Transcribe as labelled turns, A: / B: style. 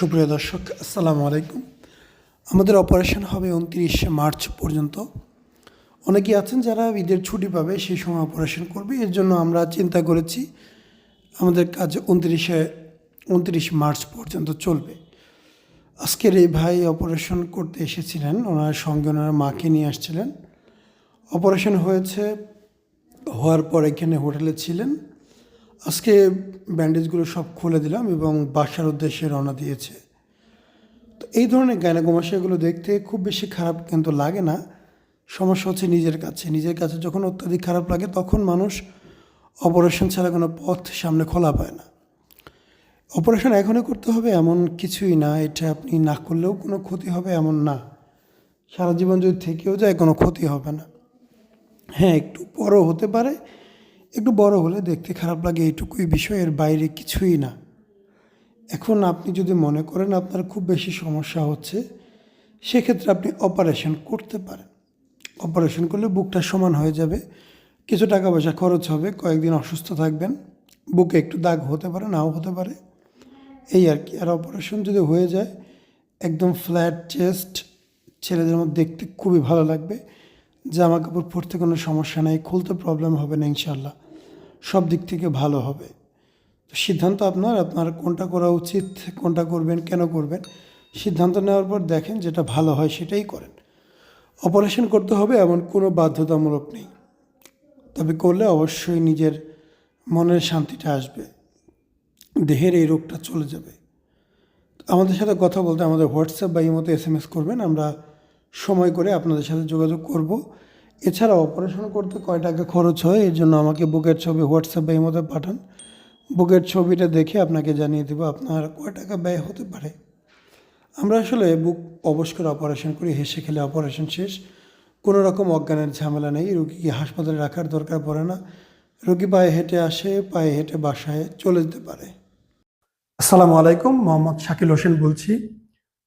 A: সুপ্রিয় দর্শক, আসসালামু আলাইকুম। আমাদের অপারেশন হবে উনত্রিশে মার্চ পর্যন্ত। অনেকেই আছেন যারা ঈদের ছুটি পাবে, সেই সময় অপারেশন করবে। এর জন্য আমরা চিন্তা করেছি, আমাদের কাজ উনত্রিশে, উনত্রিশ মার্চ পর্যন্ত চলবে। আজকের এই ভাই অপারেশন করতে এসেছিলেন, ওনার সঙ্গে ওনার মাকে নিয়ে আসছিলেন। অপারেশন হয়েছে, হওয়ার পর এখানে হোটেলে ছিলেন। আজকে ব্যান্ডেজগুলো সব খুলে দিলাম এবং বাসার উদ্দেশ্যে রওনা দিয়েছে। তো এই ধরনের গায়নাগোমাশাগুলো দেখতে খুব বেশি খারাপ কিন্তু লাগে না। সমস্যা হচ্ছে নিজের কাছে। নিজের কাছে যখন অত্যাধিক খারাপ লাগে, তখন মানুষ অপারেশন ছাড়া কোনো পথ সামনে খোলা পায় না। অপারেশন এখনই করতে হবে, এমন কিছুই না। এটা আপনি না করলেও কোনো ক্ষতি হবে, এমন না। সারা জীবন যদি থেকেও যায়, কোনো ক্ষতি হবে না। হ্যাঁ একটু বড় হতে পারে একটু বড় হলে দেখতে খারাপ লাগে, এইটুকুই বিষয়, এর বাইরে কিছুই না। এখন আপনি যদি মনে করেন আপনার খুব বেশি সমস্যা হচ্ছে, সেক্ষেত্রে আপনি অপারেশন করতে পারেন। অপারেশন করলে বুকটা সমান হয়ে যাবে, কিছু টাকা পয়সা খরচ হবে, কয়েকদিন অসুস্থ থাকবেন, বুকে একটু দাগ হতে পারে, নাও হতে পারে। এই আর কি, আর অপারেশন যদি হয়ে যায়, একদম ফ্ল্যাট চেস্ট ছেলেদের মধ্যে দেখতে খুবই ভালো লাগবে। জামা কাপড় পরতে কোনো সমস্যা নেই, খুলতে প্রবলেম হবে না ইনশাল্লাহ সব দিক থেকে ভালো হবে। তো সিদ্ধান্ত আপনার আপনার কোনটা করা উচিত, কোনটা করবেন, কেন করবেন, সিদ্ধান্ত নেওয়ার পর দেখেন যেটা ভালো হয় সেটাই করেন। অপারেশন করতে হবে এমন কোনো বাধ্যতামূলক নেই। তবে করলে অবশ্যই নিজের মনের শান্তিটা আসবে। দেহের এই রোগটা চলে যাবে। আমাদের সাথে কথা বলতে আমাদের হোয়াটসঅ্যাপ বা ইমোতে এস এম এস করবেন, আমরা সময় করে আপনাদের সাথে যোগাযোগ করব। এছাড়া অপারেশন করতে কয় টাকা খরচ হয়, এর জন্য আমাকে বুকের ছবি হোয়াটসঅ্যাপ বা ইমোতে পাঠান। বুকের ছবিটা দেখে আপনাকে জানিয়ে দেবো আপনার কয় টাকা ব্যয় হতে পারে। আমরা আসলে বুক অবশ করে অপারেশন করি, হেসে খেলে অপারেশন শেষ। কোনো রকম অজ্ঞানের ঝামেলা নেই, রুগীকে হাসপাতালে রাখার দরকার পড়ে না। রুগী পায়ে হেঁটে আসে, পায়ে হেঁটে বাসায় চলে যেতে পারে। আসসালামু আলাইকুম, মোহাম্মদ শাকিল হোসেন বলছি।